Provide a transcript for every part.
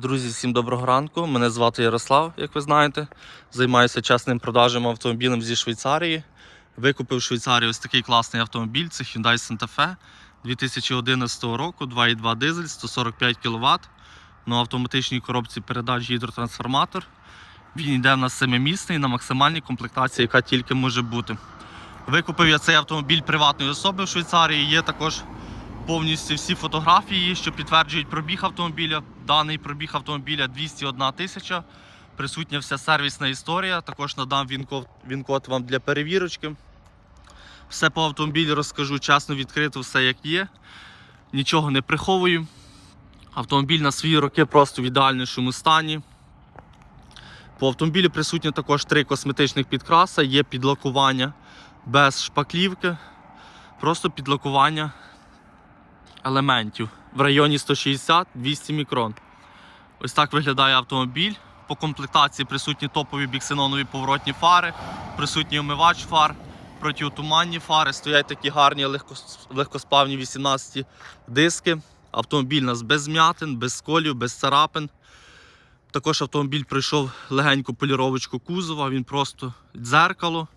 Друзі, всім доброго ранку. Мене звати Ярослав, як ви знаєте. Займаюся чесним продажем автомобілем зі Швейцарії. Викупив в Швейцарії ось такий класний автомобіль. Це Hyundai Santa Fe 2011 року, 2,2 дизель, 145 кВт. На автоматичній коробці передач гідротрансформатор. Він йде в нас семимісний на максимальній комплектації, яка тільки може бути. Викупив я цей автомобіль приватної особи в Швейцарії. Є також повністю всі фотографії, що підтверджують пробіг автомобіля. Даний пробіг автомобіля 201 тисяча. Присутня вся сервісна історія. Також надам він-код, вам для перевірочки. Все по автомобілю розкажу чесно, відкрито, все як є. Нічого не приховую. Автомобіль на свої роки просто в ідеальнішому стані. По автомобілю присутні також три косметичних підкраса, є підлакування без шпаклівки, просто підлакування елементів в районі 160-200 мікрон. Ось так виглядає автомобіль. По комплектації присутні топові біксенонові поворотні фари, присутній омивач фар, протиотуманні фари, стоять такі гарні легкос- легкосплавні 18 диски. Автомобіль у нас без м'ятин, без сколів, без царапин. Також автомобіль пройшов легеньку поліровочку кузова, він просто дзеркало.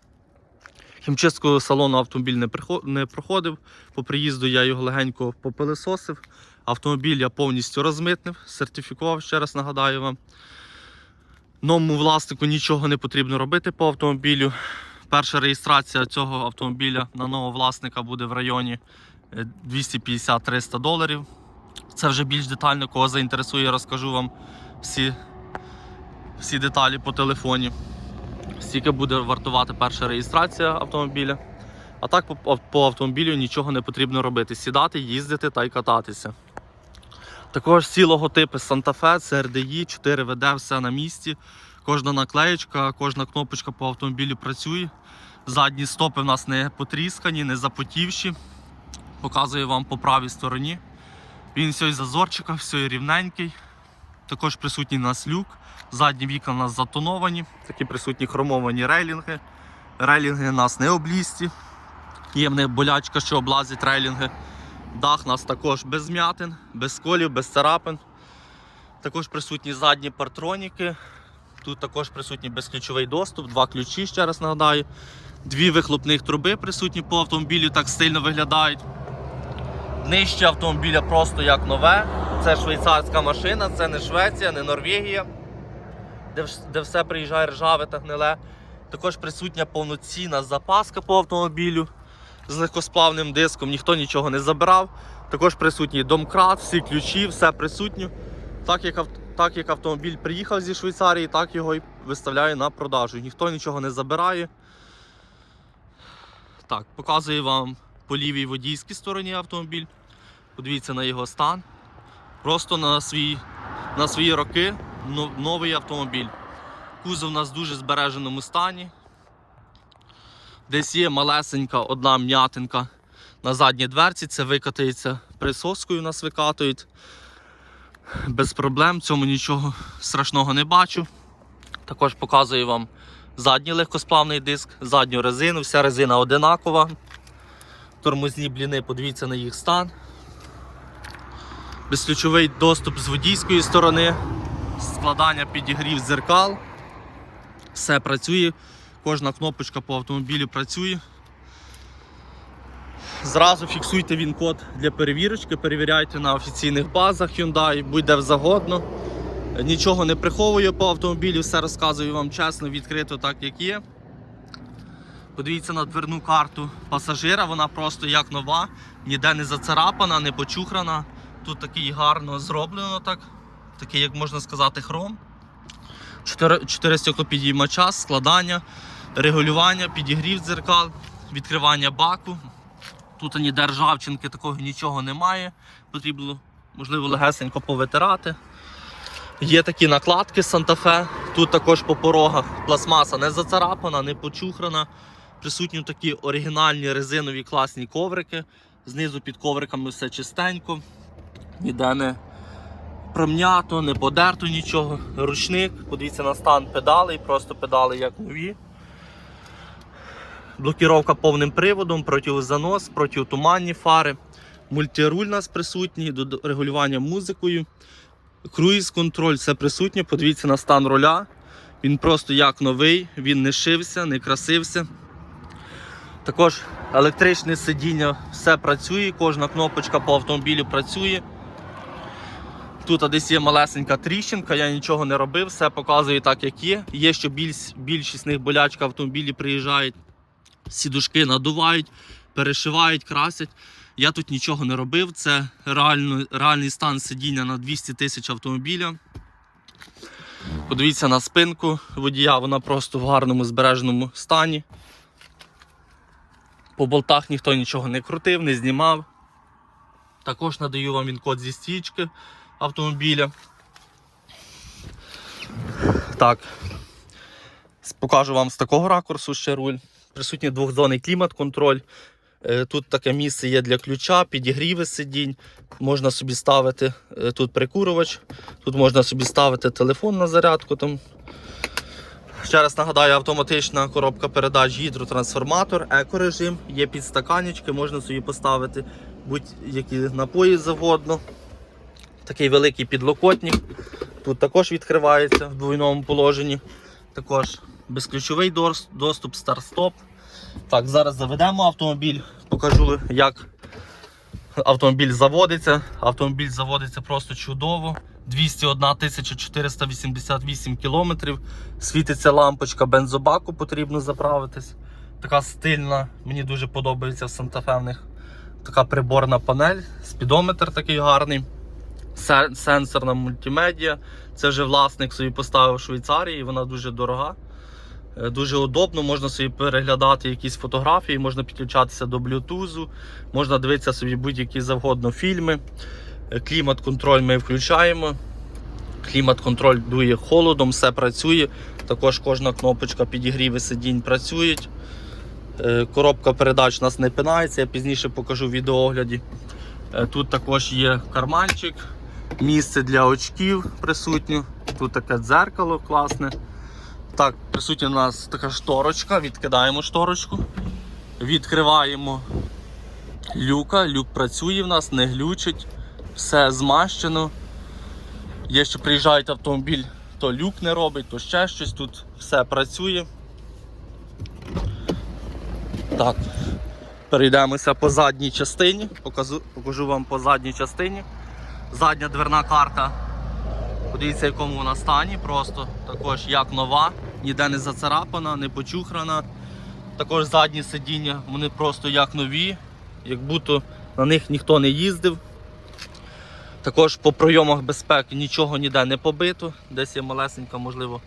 Хімчистку салону автомобіль не, не проходив. По приїзду я його легенько попилисосив. Автомобіль я повністю розмитнив, сертифікував, ще раз нагадаю вам. Новому власнику нічого не потрібно робити по автомобілю. Перша реєстрація цього автомобіля на нового власника буде в районі е, 250-300 доларів. Це вже більш детально, кого заінтересує, розкажу вам всі, всі деталі по телефоні. Скільки буде вартувати перша реєстрація автомобіля. А так по, автомобілю нічого не потрібно робити. Сідати, їздити та й кататися. Також всі логотипи Santa Fe, CRDI, 4WD, все на місці. Кожна наклеєчка, кожна кнопочка по автомобілю працює. Задні стопи в нас не потріскані, не запотівші. Показую вам по правій стороні. Він все із зазорчика, все рівненький. Також присутній у нас люк. Задні вікна у нас затоновані, такі присутні хромовані рейлінги. Рейлінги у нас не облізті. Є в них болячка, що облазить рейлінги. Дах у нас також без м'ятин, без сколів, без царапин. Також присутні задні партроніки. Тут також присутній безключовий доступ, два ключі, ще раз нагадаю. Дві вихлопних труби присутні по автомобілю, так стильно виглядають. Нижче автомобіля просто як нове. Це швейцарська машина, це не Швеція, не Норвегія, де, де все приїжджає ржаве та гниле. Також присутня повноцінна запаска по автомобілю з легкосплавним диском, ніхто нічого не забирав. Також присутній домкрат, всі ключі, все присутнє. Так як, так як автомобіль приїхав зі Швейцарії, так його і виставляю на продажу. Ніхто нічого не забирає. Так, показую вам по лівій водійській стороні автомобіль. Подивіться на його стан. Просто на свої, на свої роки новий автомобіль. Кузов у нас в дуже збереженому стані. Десь є малесенька одна м'ятинка на задній дверці, це викатається присоскою, нас викатують. Без проблем, цьому нічого страшного не бачу. Також показую вам задній легкосплавний диск, задню резину, вся резина одинакова. Тормозні бліни, подивіться на їх стан. Безключовий доступ з водійської сторони, складання підігрів зеркал. Все працює, кожна кнопочка по автомобілю працює. Зразу фіксуйте він код для перевірочки, перевіряйте на офіційних базах Hyundai, будь-де. Нічого не приховую по автомобілю, все розказую вам чесно, відкрито так, як є. Подивіться на дверну карту пасажира, вона просто як нова, ніде не зацарапана, не почухрана. Тут такий гарно зроблено, так, такий, як можна сказати, хром. Чотири, чотири стеклопідіймача, складання, регулювання, підігрів дзеркал, відкривання баку. Тут ніде ржавчинки, такого нічого немає. Потрібно, можливо, легесенько повитирати. Є такі накладки Fe. Тут також по порогах пластмаса не зацарапана, не почухрана. Присутні такі оригінальні резинові класні коврики. Знизу під ковриками все чистенько. Ніде не промнято, не подерто нічого. Ручник, подивіться на стан педалей, просто педали як нові. Блокіровка повним приводом, протизанос, протитуманні фари. Мультируль у нас присутній до регулювання музикою. Круїз контроль, все присутнє. Подивіться на стан руля. Він просто як новий, він не шився, не красився. Також електричне сидіння, все працює, кожна кнопочка по автомобілю працює. Тут десь є малесенька тріщинка, я нічого не робив, все показую так, як є. Є, що більш, більшість них болячка автомобілі приїжджають, сідушки надувають, перешивають, красять. Я тут нічого не робив. Це реально, реальний стан сидіння на 200 тисяч автомобіля. Подивіться на спинку водія, вона просто в гарному збереженому стані. По болтах ніхто нічого не крутив, не знімав. Також надаю вам він код зі стічки автомобіля. Так. Покажу вам з такого ракурсу ще руль. Присутній двохзонний клімат-контроль. Е, Тут таке місце є для ключа, підігріви сидінь. Можна собі ставити е, тут прикурювач, тут можна собі ставити телефон на зарядку. Там. Ще раз нагадаю, автоматична коробка передач, гідротрансформатор, екорежим, є підстаканечки, можна собі поставити будь-які напої завгодно. Такий великий підлокотник. Тут також відкривається в двойному положенні. Також безключовий дос- доступ, старт-стоп. Так, зараз заведемо автомобіль, покажу, як автомобіль заводиться. Автомобіль заводиться просто чудово. 201 488 кілометрів. Світиться лампочка бензобаку, потрібно заправитись. Така стильна, мені дуже подобається в Санта-Фе в них. Така приборна панель, спідометр такий гарний. Сен- Сенсорна мультимедіа. Це вже власник собі поставив в Швейцарії, вона дуже дорога. Е, Дуже удобно, можна собі переглядати якісь фотографії, можна підключатися до Bluetooth, можна дивитися собі будь-які завгодно фільми. Е, Клімат-контроль ми включаємо. Клімат-контроль дує холодом, все працює. Також кожна кнопочка підігріви сидінь працюють. Е, Коробка передач у нас не пинається, я пізніше покажу в відеоогляді. Тут також є карманчик, місце для очків присутнє. Тут таке дзеркало класне. Так, присутня у нас така шторочка, відкидаємо шторочку, відкриваємо люка, люк працює в нас, не глючить, все змащено. Є, що приїжджають автомобіль, то люк не робить, то ще щось, тут все працює. Так, перейдемося по задній частині, покажу, покажу вам по задній частині. Задня дверна карта Подивіться, в якому вона стані, просто також як нова, ніде не зацарапана, не почухрана. Також задні сидіння, вони просто як нові, як будто на них ніхто не їздив. Також по пройомах безпеки нічого ніде не побито. Десь є малесенька, можливо,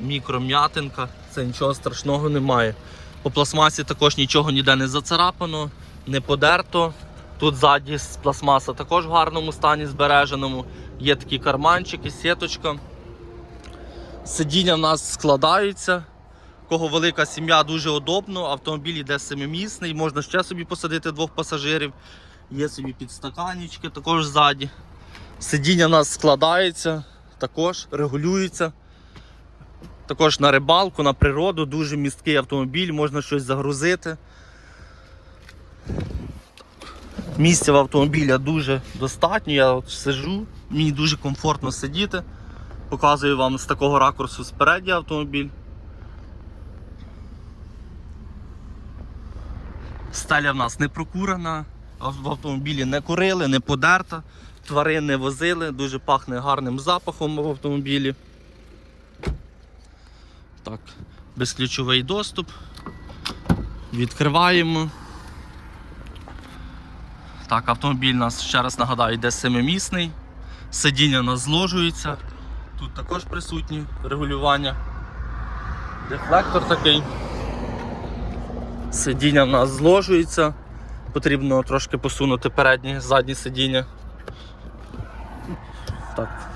мікром'ятинка, це нічого страшного немає. По пластмасі також нічого ніде не зацарапано, не подерто. Тут ззаді пластмаса також в гарному стані збереженому. Є такі карманчики, сіточка. Сидіння в нас складаються. Кого велика сім'я, дуже удобно. Автомобіль йде семимісний, можна ще собі посадити двох пасажирів. Є собі підстаканнички, також ззаді. Сидіння в нас складається, також регулюється. Також на рибалку, на природу, дуже місткий автомобіль, можна щось загрузити. Місця в автомобіля дуже достатньо. Я от сиджу, мені дуже комфортно сидіти. Показую вам з такого ракурсу спереді автомобіль. Стеля в нас не прокурена, в автомобілі не курили, не подерта, тварин не возили, дуже пахне гарним запахом в автомобілі. Так, безключовий доступ. Відкриваємо. Так, автомобіль нас, ще раз нагадаю, йде семимісний. Сидіння у нас зложується. Тут також присутні регулювання. Дефлектор такий. Сидіння в нас зложується. Потрібно трошки посунути переднє, заднє сидіння. Так.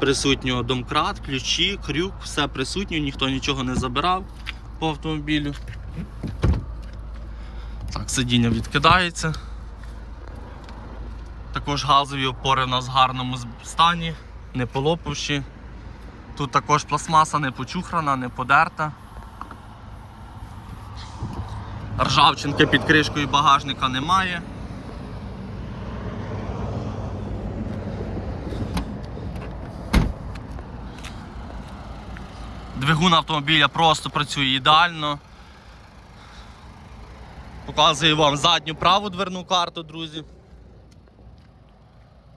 Присутнього домкрат, ключі, крюк, все присутнє, ніхто нічого не забирав по автомобілю сидіння відкидається. Також газові опори у нас в гарному стані, не полопавші. Тут також пластмаса не почухрана, не подерта. Ржавчинки під кришкою багажника немає. Двигун автомобіля просто працює ідеально. Показую вам задню праву дверну карту, друзі.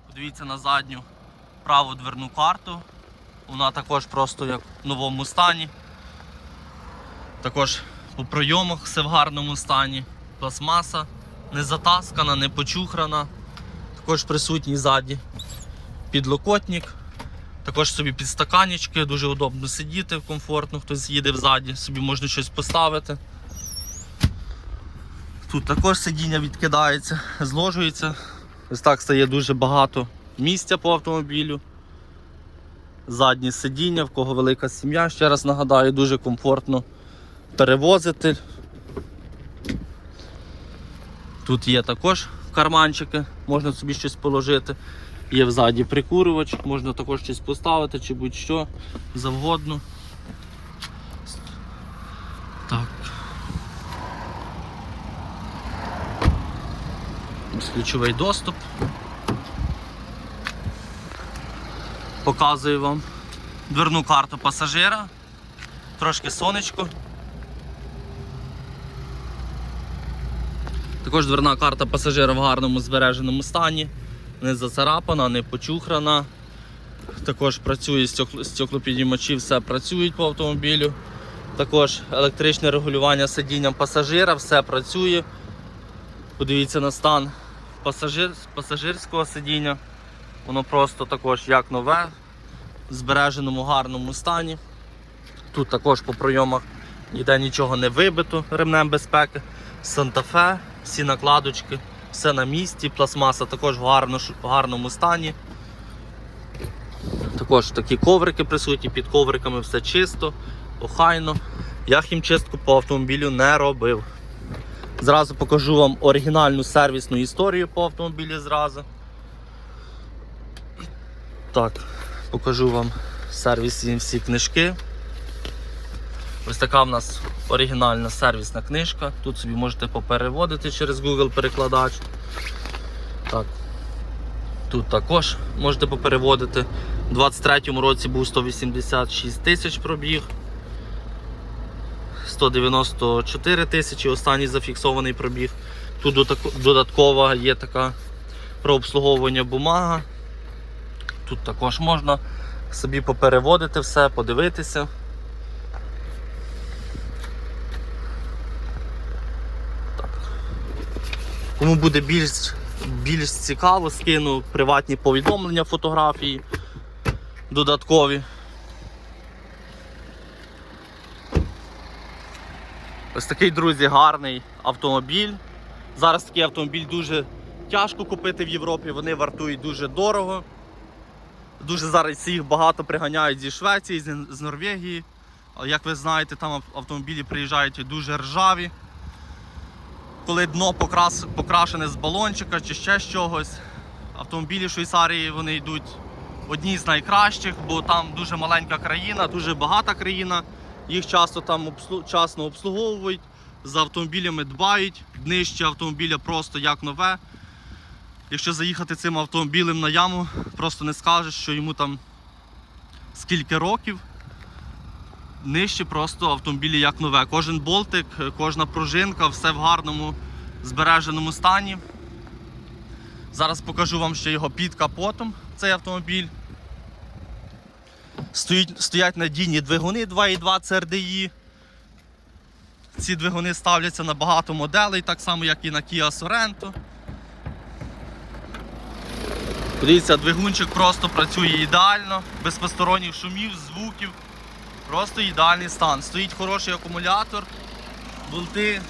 Подивіться на задню праву дверну карту. Вона також просто як в новому стані. Також по пройомах все в гарному стані. Пластмаса не затаскана, не почухрана. Також присутній ззаді підлокотник. Також собі підстаканечки, дуже удобно сидіти, комфортно, хтось їде взаді, собі можна щось поставити. Тут також сидіння відкидається, зложується. Ось так стає дуже багато місця по автомобілю. Задні сидіння, в кого велика сім'я, ще раз нагадаю, дуже комфортно перевозити. Тут є також карманчики, можна собі щось положити. Є взаді прикурювач, можна також щось поставити чи будь-що завгодно. Ось Ключовий доступ. Показую вам дверну карту пасажира. Трошки сонечко. Також дверна карта пасажира в гарному збереженому стані, не зацарапана, не почухрана. Також працює стекло- стеклопідіймачі, все працюють по автомобілю. Також електричне регулювання сидіння пасажира, все працює. Подивіться на стан пасажир, пасажирського сидіння. Воно просто також як нове, в збереженому гарному стані. Тут також по пройомах ніде нічого не вибито ремнем безпеки. Санта-Фе, всі накладочки, все на місці, пластмаса також в гарно- гарному стані. Також такі коврики присутні, під ковриками все чисто, охайно. Я хімчистку по автомобілю не робив. Зразу покажу вам оригінальну сервісну історію по автомобілі зразу. Так, покажу вам сервісні всі книжки. Ось така в нас оригінальна сервісна книжка. Тут собі можете попереводити через Google перекладач. Так. Тут також можете попереводити. У 23-му році був 186 тисяч пробіг. 194 тисячі, останній зафіксований пробіг. Тут додаткова є така про обслуговування бумага. Тут також можна собі попереводити все, подивитися. Так. Кому буде більш, більш цікаво, скину приватні повідомлення, фотографії додаткові. Ось такий, друзі, гарний автомобіль. Зараз такий автомобіль дуже тяжко купити в Європі, вони вартують дуже дорого. Дуже зараз їх багато приганяють зі Швеції, з, Норвегії. Як ви знаєте, там автомобілі приїжджають дуже ржаві. Коли дно покрас, покрашене з балончика чи ще з чогось. Автомобілі Швейцарії вони йдуть одні з найкращих, бо там дуже маленька країна, дуже багата країна. Їх часто там обслу... часно обслуговують, за автомобілями дбають, днище автомобіля просто як нове. Якщо заїхати цим автомобілем на яму, просто не скажеш, що йому там скільки років. Нижче просто автомобілі як нове. Кожен болтик, кожна пружинка, все в гарному збереженому стані. Зараз покажу вам ще його під капотом, цей автомобіль. Стоять, стоять надійні двигуни 2.2 CRDI. Ці двигуни ставляться на багато моделей, так само як і на Kia Sorento. Подивіться, двигунчик просто працює ідеально, без посторонніх шумів, звуків. Просто ідеальний стан. Стоїть хороший акумулятор, болти,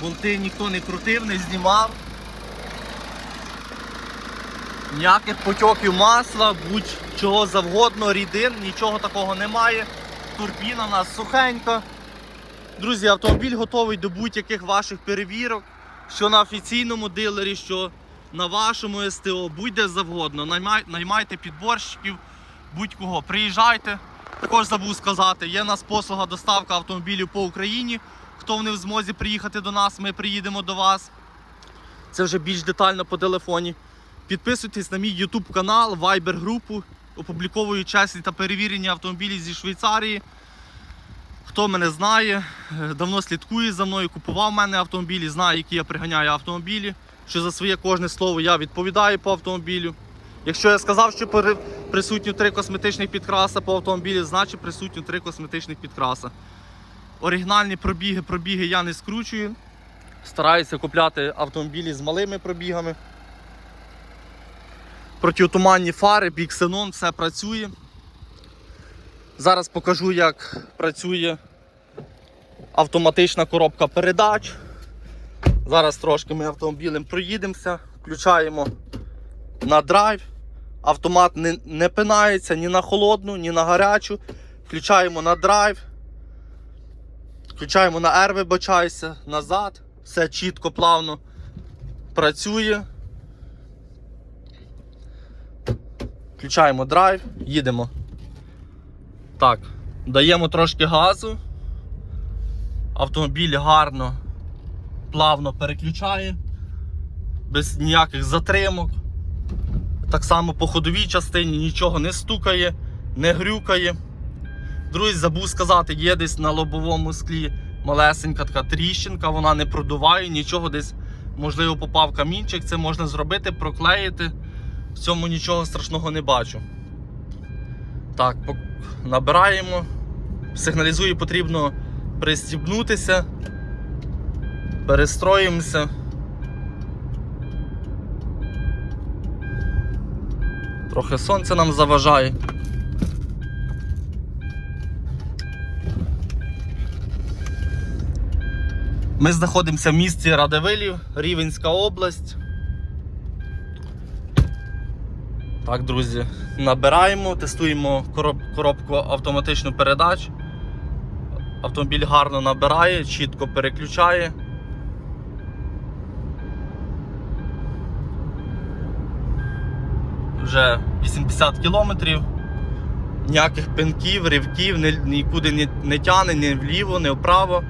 болти ніхто не крутив, не знімав. Ніяких потьоків масла, будь-чого завгодно, рідин, нічого такого немає. Турбіна у нас сухенька. Друзі, автомобіль готовий до будь-яких ваших перевірок, що на офіційному дилері, що на вашому СТО, будь-де завгодно. Наймай- Наймайте підборщиків, будь-кого. Приїжджайте. Також забув сказати, є у нас послуга доставка автомобілів по Україні. Хто не в змозі приїхати до нас, ми приїдемо до вас. Це вже більш детально по телефоні. Підписуйтесь на мій YouTube канал, Viber групу. Опубліковую чесні та перевірені автомобілі зі Швейцарії. Хто мене знає, е, давно слідкує за мною, купував в мене автомобілі, знає, які я приганяю автомобілі. Що за своє кожне слово я відповідаю по автомобілю. Якщо я сказав, що при- присутні три косметичних підкраса по автомобілі, значить присутні три косметичних підкраса. Оригінальні пробіги, пробіги я не скручую. Стараюся купляти автомобілі з малими пробігами. Протиотуманні фари, біксенон, все працює. Зараз покажу, як працює автоматична коробка передач. Зараз трошки ми автомобілем проїдемося, включаємо на драйв. Автомат не, не пинається ні на холодну, ні на гарячу. Включаємо на драйв. Включаємо на R, вибачайся, назад. Все чітко, плавно працює. Включаємо драйв, їдемо. Так, даємо трошки газу. Автомобіль гарно, плавно переключає, без ніяких затримок. Так само по ходовій частині нічого не стукає, не грюкає. Друзі, забув сказати, є десь на лобовому склі малесенька така тріщинка, вона не продуває, нічого десь, можливо, попав камінчик, це можна зробити, проклеїти. В цьому нічого страшного не бачу. Так, набираємо. Сигналізує, потрібно пристібнутися. Перестроїмося. Трохи сонце нам заважає. Ми знаходимося в місті Радивилів, Рівенська область. Так, друзі, набираємо, тестуємо короб- коробку автоматичну передач. Автомобіль гарно набирає, чітко переключає. Вже 80 кілометрів. Ніяких пинків, ривків, ні- нікуди не, не тяне, ні вліво, ні вправо.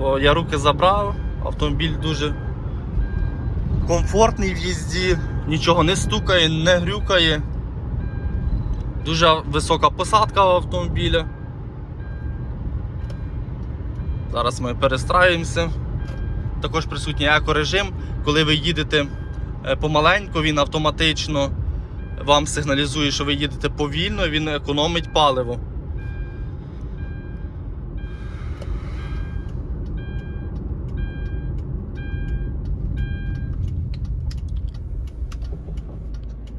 О, я руки забрав, автомобіль дуже комфортний в їзді, нічого не стукає, не грюкає. Дуже висока посадка в автомобіля. Зараз ми перестраюємося. Також присутній екорежим. Коли ви їдете е, помаленьку, він автоматично вам сигналізує, що ви їдете повільно, він економить паливо.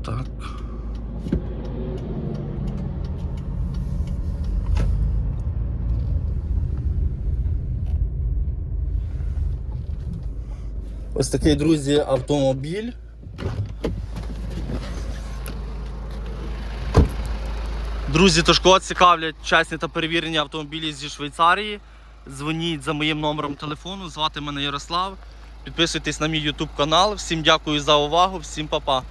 Так. Ось такий, друзі, автомобіль. Друзі, тож кого цікавлять чесні та перевірені автомобілі зі Швейцарії. Дзвоніть за моїм номером телефону, звати мене Ярослав. Підписуйтесь на мій YouTube канал. Всім дякую за увагу, всім па-па.